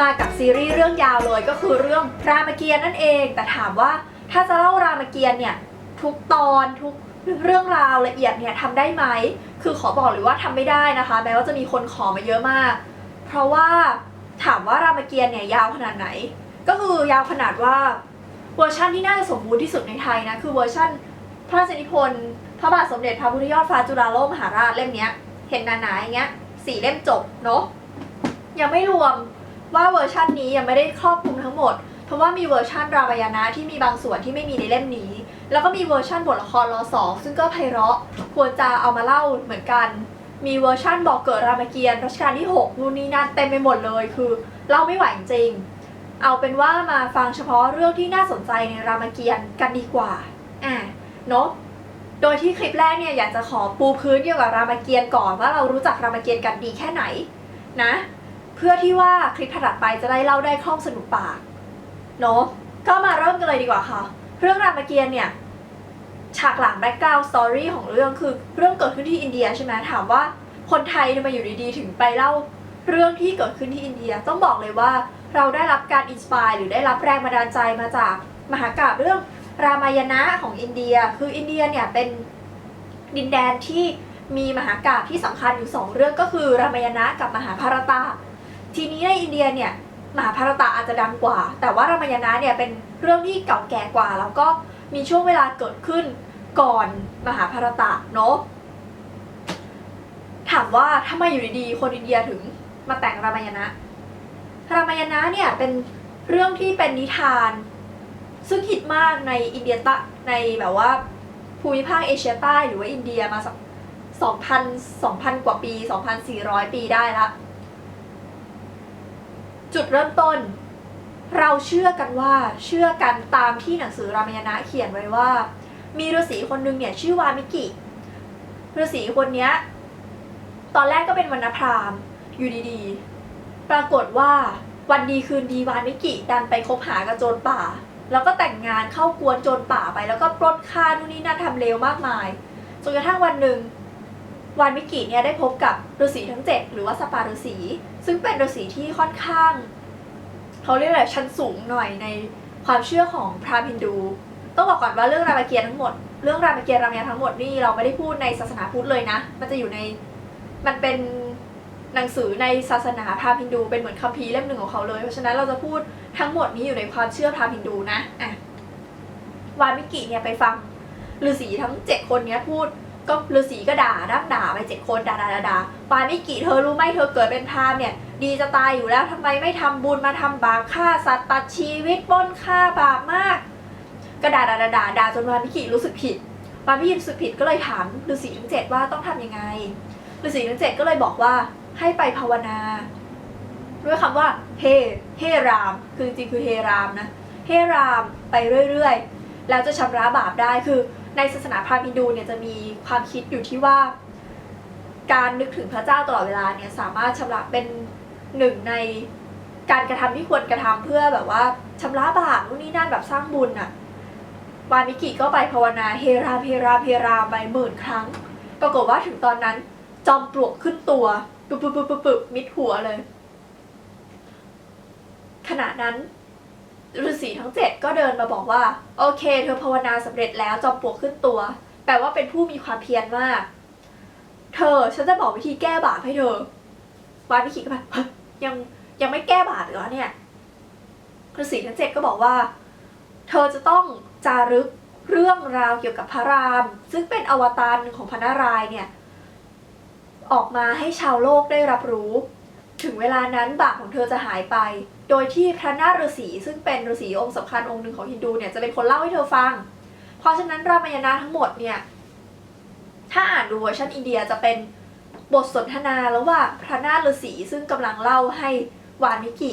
มากับซีรีส์เรื่องยาวเลยก็คือเรื่องรามเกียรติ์นั่นเอง แต่ถามว่าถ้าจะเล่ารามเกียรติ์เนี่ยทุกตอนทุกเรื่องราวละเอียดเนี่ยทำได้ไหม คือขอบอกเลยว่าทำไม่ได้นะคะ แม้ว่าจะมีคนขอมาเยอะมาก เพราะว่าถามว่ารามเกียรติ์เนี่ยยาวขนาดไหน ก็คือยาวขนาดว่าเวอร์ชันที่น่าจะสมบูรณ์ที่สุดในไทยนะคือเวอร์ชันพระราชนิพนธ์พระบาทสมเด็จพระพุทธยอดฟ้าจุฬาโลกมหาราชเล่มเนี้ยเห็นหนาๆอย่างเงี้ยสี่เล่มจบเนาะยังไม่รวม ว่าเวอร์ชันนี้ยังไม่ได้ครอบคลุมทั้งหมด เพราะว่ามีเวอร์ชันรามายณะที่มีบางส่วนที่ไม่มีในเล่มนี้ แล้วก็มีเวอร์ชันบทละครรอสองซึ่งก็ไพเราะควรจะเอามาเล่าเหมือนกัน มีเวอร์ชันบอกเกิดรามเกียรติ์รัชกาลที่ 6 นู่นนี่นั่นเต็มไปหมดเลยคือเล่าไม่ไหวจริง เอาเป็นว่ามาฟังเฉพาะเรื่องที่น่าสนใจในรามเกียรติ์กันดีกว่าอะเนาะโดยที่คลิปแรกเนี่ยอยากจะขอปูพื้นเกี่ยวกับรามเกียรติ์ก่อนว่าเรารู้จักรามเกียรติ์กันดีแค่ไหนนะ พื่อที่ว่าคลิปถัดไปจะได้เล่าได้คล่องสนุกปากเนาะก็มาเริ่มกันเลยดีกว่าค่ะ เรื่องรามเกียรติ์เนี่ยฉากหลังแบ็กกราวด์สตอรี่ของเรื่องคือเรื่องเกิดขึ้นที่อินเดียใช่ไหมถามว่าคนไทยทำไมาอยู่ดีๆ ถึงไปเล่าเรื่องที่เกิดขึ้นที่อินเดียต้องบอกเลยว่าเราได้รับการอินสปายหรือได้รับแรงบันดาลใจมาจากมหากาพย์เรื่องรามายณะของอินเดีย คืออินเดียเนี่ยเป็นดินแดนที่มีมหากาพย์ที่สำคัญอยู่สองเรื่องก็คือรามายณะกับมหาภารตะ ทีนี้ในอินเดียเนี่ยมหาภารตะอาจจะดังกว่า แต่ว่ารามายณะเนี่ยเป็นเรื่องที่เก่าแก่กว่า แล้วก็มีช่วงเวลาเกิดขึ้นก่อนมหาภารตะเนาะถามว่าทำไมอยู่ดีๆคนอินเดียถึงมาแต่งรามายณะรามายณะเนี่ยเป็นเรื่องที่เป็นนิทาน ซึ่งฮิตมากในอินเดียใตะในแบบว่าภูมิภาคเอเชียใต้หรือว่าอินเดียมาสัก2,000 2,000 กว่าปี 2,400 ปีได้ละ จุดเริ่มต้น เราเชื่อกันว่าเชื่อกันตามที่หนังสือรามายณะเขียนไว้ว่า มีฤาษีคนหนึ่งเนี่ยชื่อวามิกิฤาษีคนเนี้ยตอนแรกก็เป็นวรรณพราหมณ์อยู่ดีๆ ปรากฏว่าวันดีคืนดีวามิกิดันไปคบหากับโจรป่า แล้วก็แต่งงานเข้ากวนโจรป่าไป แล้วก็ปล้นฆ่านู่นนี่นั่นทำเลวมากมายจนกระทั่งวันหนึ่ง วานมิกิเนี่ยได้พบกับฤาษีทั้งเจ็ดหรือว่าสปาฤาษีซึ่งเป็นฤาษีที่ค่อนข้าง เขาเรียกอะไรชั้นสูงหน่อยในความเชื่อของพราหมณ์ฮินดู ต้องบอกก่อนว่าเรื่องรามเกียรติ์ทั้งหมดเรื่องรามเกียรติ์รามยณะทั้งหมดนี่เราไม่ได้พูดในศาสนาพุทธเลยนะ มันจะอยู่ในมันเป็นหนังสือในศาสนาพราหมณ์ฮินดูเป็นเหมือนคัมภีร์เล่มหนึ่งของเขาเลย เพราะฉะนั้นเราจะพูดทั้งหมดนี้อยู่ในความเชื่อพราหมณ์ฮินดูนะอะวานมิกิเนี่ยไปฟังฤาษีทั้งเจ็ดคนเนี้ยพูด ก็ฤาษีก็ด่าดักด่าไปเจ็ดคนด่าด่าด่าด่าปามิกิเธอรู้ไหมเธอเกิดเป็นพราหมณ์เนี่ย ดีจะตายอยู่แล้วทำไมไม่ทำบุญมาทำบาปฆ่าสัตว์ตัดชีวิตปล้นฆ่าบาปมากก็ด่าด่าด่าด่าด่าจนปามิกิรู้สึกผิดปามิกิรู้สึกผิดก็เลยถามฤาษีทั้งเจ็ดว่าต้องทำยังไงฤาษีทั้งเจ็ดก็เลยบอกว่าให้ไปภาวนาด้วยคำว่าเฮเฮราม คือจริงๆคือเฮรามนะ เฮรามไปเรื่อยๆ แล้วจะชำระบาปได้คือ ในศาสนาพราหมณ์ฮินดูเนี่ยจะมีความคิดอยู่ที่ว่า การนึกถึงพระเจ้าตลอดเวลาเนี่ยสามารถชำระเป็นหนึ่งในการกระทำที่ควรกระทำเพื่อแบบว่าชำระบาปนู่นนี่นั่นแบบสร้างบุญอะวามิกิก็ไปภาวนาเฮรามเฮรามเฮรามไปหมื่นครั้ง ปรากฏว่าถึงตอนนั้นจอมปลวกขึ้นตัวปึ๊บปึ๊บปึ๊บปึ๊บปึ๊บมิดหัวเลย ขณะนั้น ฤาษีทั้งเจ็ดก็เดินมาบอกว่า โอเค เธอภาวนาสำเร็จแล้วจอมปลวกขึ้นตัว แปลว่าเป็นผู้มีความเพียรมาก เธอฉันจะบอกวิธีแก้บาปให้เธอวานวิคิก็แบบยังยังไม่แก้บาปเหรอเนี่ยฤาษีทั้งเจ็ดก็บอกว่า เธอจะต้องจารึกเรื่องราวเกี่ยวกับพระราม ซึ่งเป็นอวตารหนึ่งของพระนารายณ์เนี่ย ออกมาให้ชาวโลกได้รับรู้ ถึงเวลานั้นบาปของเธอจะหายไปโดยที่พระนาฤาษีซึ่งเป็นฤาษีองค์สำคัญองค์หนึ่งของฮินดูเนี่ยจะเป็นคนเล่าให้เธอฟัง เพราะฉะนั้นรามายณะทั้งหมดเนี่ยถ้าอ่านดูเวอร์ชันอินเดียจะเป็นบทสนทนาระหว่างพระนาฤาษีซึ่งกำลังเล่าให้วานิกิ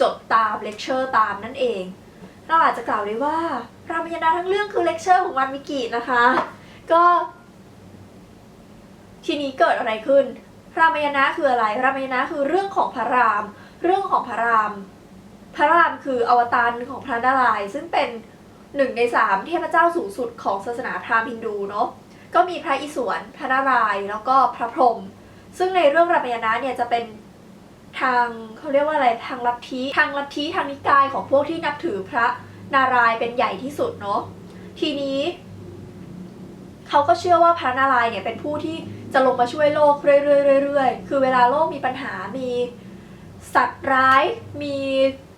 จดตามเลคเชอร์ตามนั่นเอง เราอาจจะกล่าวได้ว่ารามายณะทั้งเรื่องคือเลคเชอร์ของวานิกินะคะ ก็ทีนี้เกิดอะไรขึ้น รามายณะคืออะไร รามายณะคือเรื่องของพระราม เรื่องของพระราม พระรามคืออวตารของพระนารายณ์ซึ่งเป็นหนึ่งในสามเทพเจ้าสูงสุดของศาสนาพราหมณ์ฮินดูเนาะก็มีพระอิศวรพระนารายณ์แล้วก็พระพรหมซึ่งในเรื่องรามายณะเนี่ยจะเป็นทางเขาเรียกว่าอะไรทางลัทธิทางลัทธิทางนิกายของพวกที่นับถือพระนารายณ์เป็นใหญ่ที่สุดเนาะทีนี้เขาก็เชื่อว่าพระนารายณ์เนี่ยเป็นผู้ที่จะลงมาช่วยโลกเรื่อยๆๆๆคือเวลาโลกมีปัญหามี สัตว์ร้ายมี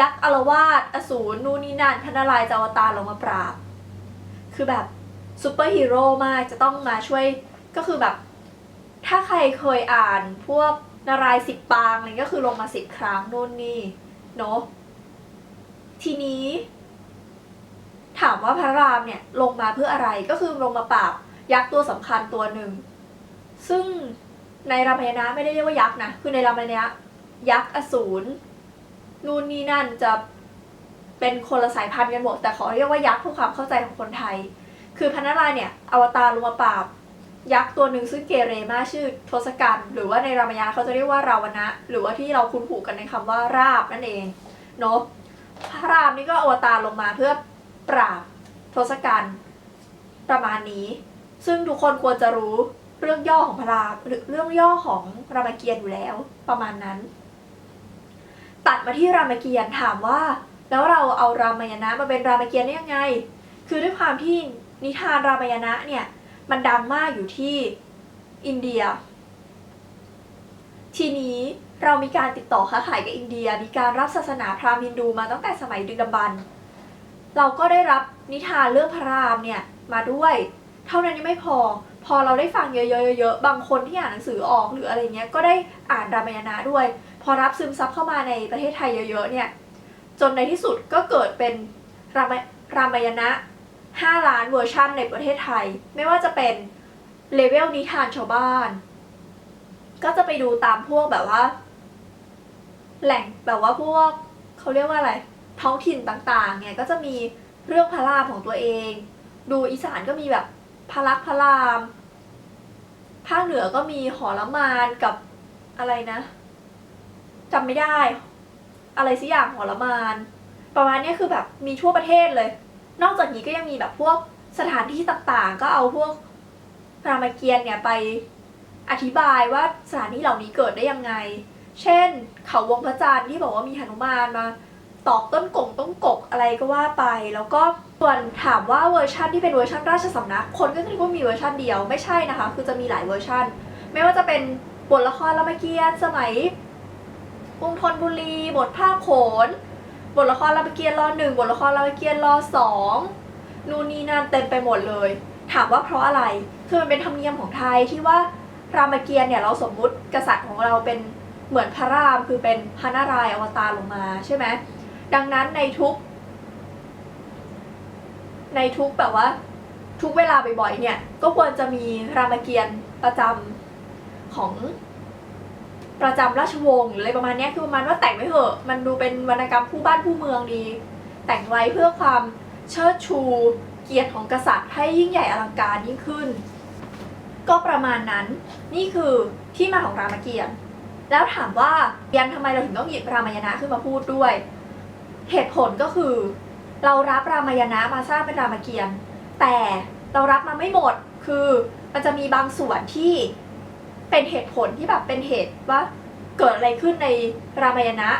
ยักษ์อารวาสอสูรนู่นนี่นั่นพระนารายณ์จะอวตารลงมาปราบ คือแบบซูเปอร์ฮีโร่มากจะต้องมาช่วยก็คือแบบ ถ้าใครเคยอ่านพวกนารายสิบปางอะไรก็คือลงมาสิบครั้งนู่นนี่เนาะทีนี้ ถามว่าพระรามเนี่ยลงมาเพื่ออะไรก็คือลงมาปราบยักษ์ตัวสำคัญตัวหนึ่ง ซึ่งในรามายณะไม่ได้เรียกว่ายักษ์นะคือในรามายณะ ยักษ์อสูรนู่นนี่นั่นจะเป็นคนละสายพันธุ์กันหมด แต่ขอเรียกว่ายักษ์เพื่อความเข้าใจของคนไทย คือพระนารายณ์เนี่ยอวตารลงมาปราบ ยักษ์ตัวหนึ่งซึ่งเกเรมากชื่อทศกัณฐ์หรือว่าในรามยณะเขาจะเรียกว่าราวนะ หรือว่าที่เราคุ้นหูกันในคำว่าราบนั่นเองเนาะพระรามนี่ก็อวตารลงมาเพื่อปราบทศกัณฐ์ประมาณนี้ ซึ่งทุกคนควรจะรู้เรื่องย่อของพระรามหรือเรื่องย่อของรามเกียรติ์อยู่แล้วประมาณนั้น ตัดมาที่รามเกียรติ์ถามว่า แล้วเราเอารามายณะมาเป็นรามเกียรติ์ได้ยังไง คือด้วยความที่นิทานรามายณะเนี่ยมันดังมากอยู่ที่อินเดีย ทีนี้เรามีการติดต่อค้าขายกับอินเดีย มีการรับศาสนาพราหมณ์ฮินดูมาตั้งแต่สมัยดึกดำบรรพ์เราก็ได้รับนิทานเรื่องพระรามเนี่ยมาด้วย เท่านั้นยังไม่พอ พอเราได้ฟังเยอะๆๆบางคนที่อ่านหนังสือออกหรืออะไรเงี้ยก็ได้อ่านรามายณะด้วย พอรับซึมซับเข้ามาในประเทศไทยเยอะๆเนี่ยจนในที่สุดก็เกิดเป็นรามรามยณะ 5 ล้านเวอร์ชันในประเทศไทย ไม่ว่าจะเป็นเลเวลนิทานชาวบ้าน ก็จะไปดูตามพวกแบบว่า แหล่งแบบว่าพวกเขาเรียกว่าอะไร ท้องถิ่นต่างๆ เนี่ยก็จะมีเรื่องพระรามของตัวเอง ดูอีสานก็มีแบบพระลักพระราม ภาคเหนือก็มีหอละมานกับอะไรนะ จำไม่ได้ อะไรสักอย่างหอละมานประมาณนี้คือแบบมีทั่วประเทศเลย นอกจากนี้ก็ยังมีแบบพวกสถานที่ต่างๆ ก็เอาพวกรามเกียรติ์เนี่ยไปอธิบายว่าสถานที่เหล่านี้เกิดได้ยังไง เช่น เขาวงพระจันทร์ที่บอกว่ามีหนุมานมาตอกต้นกงต้นกกอะไรก็ว่าไป แล้วก็ส่วนถามว่าเวอร์ชันที่เป็นเวอร์ชันราชสำนัก คนก็จะคิดว่ามีเวอร์ชันเดียวไม่ใช่นะคะ คือจะมีหลายเวอร์ชันไม่ว่าจะเป็นบทละครรามเกียรติ์สมัย กรุงธนบุรี บทภาคโขน บทละครรามเกียรติ์รอหนึ่งบทละครรามเกียรติ์รอสองนู่นนี่นั่นเต็มไปหมดเลย ถามว่าเพราะอะไรคือมันเป็นธรรมเนียมของไทยที่ว่ารามเกียรติ์เนี่ยเราสมมุติกษัตริย์ของเราเป็นเหมือนพระรามคือเป็นพระนารายณ์อวตารลงมาใช่ไหมดังนั้นในทุก ในทุกแบบว่า ทุกเวลาบ่อยๆเนี่ย ก็ควรจะมีรามเกียรติ์ประจำของ ประจำราชวงศ์หรืออะไรประมาณนี้คือประมาณว่าแต่งไว้เถอะ มันดูเป็นวรรณกรรมผู้บ้านผู้เมืองดี แต่งไว้เพื่อความเชิดชูเกียรติของกษัตริย์ให้ยิ่งใหญ่อลังการยิ่งขึ้น ก็ประมาณนั้นนี่คือที่มาของรามเกียรติ์แล้วถามว่ายันทำไมเราถึงต้องหยิบรามายณะขึ้นมาพูดด้วย เหตุผลก็คือ เรารับรามายณะมาสร้างเป็นรามเกียรติ์แต่เรารับมาไม่หมดคือมันจะมีบางส่วนที่ เป็นเหตุผลที่แบบเป็นเหตุว่าเกิดอะไรขึ้นในรามายณะ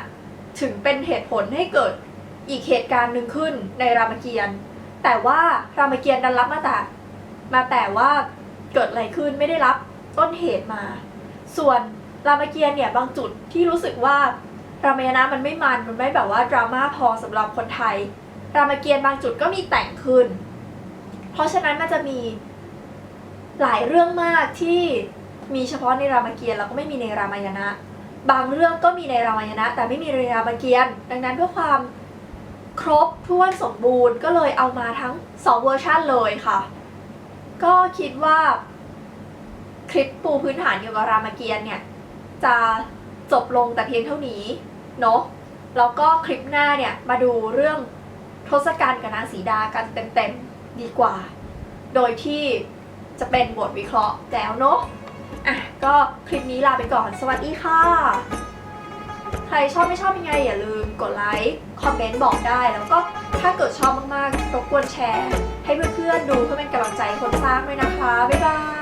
ถึงเป็นเหตุผลให้เกิดอีกเหตุการณ์หนึ่งขึ้นในรามเกียรติ์แต่ว่ารามเกียรติ์ดันรับมาแต่มาแต่ว่าเกิดอะไรขึ้นไม่ได้รับต้นเหตุมา ส่วนรามเกียรติ์เนี่ยบางจุดที่รู้สึกว่ารามายณะมันไม่มันมันไม่แบบว่าดราม่าพอสำหรับคนไทย รามเกียรติ์บางจุดก็มีแต่งขึ้น เพราะฉะนั้นมันจะมีหลายเรื่องมากที่ มีเฉพาะในรามเกียรติ์แล้วก็ไม่มีในรามายณะ บางเรื่องก็มีในรามายณะ แต่ไม่มีในรามเกียรติ์ดังนั้นเพื่อความครบถ้วนสมบูรณ์ก็เลยเอามาทั้งสองเวอร์ชันเลยค่ะ ก็คิดว่า คลิปปูพื้นฐานเกี่ยวกับรามเกียรติ์เนี่ย จะจบลงแต่เพียงเท่านี้เนาะแล้วก็คลิปหน้าเนี่ยมาดูเรื่องทศกัณฐ์กับนางสีดากันเต็มๆดีกว่า โดยที่จะเป็นบทวิเคราะห์แล้วเนาะ อะก็คลิปนี้ลาไปก่อน สวัสดีค่ะ ใครชอบไม่ชอบยังไง อย่าลืมกดไลค์คอมเมนต์บอกได้ แล้วก็ถ้าเกิดชอบมากๆรบกวนแชร์ ให้เพื่อนๆดูเพื่อเป็นกำลังใจคนสร้างด้วยนะคะ บ๊ายบาย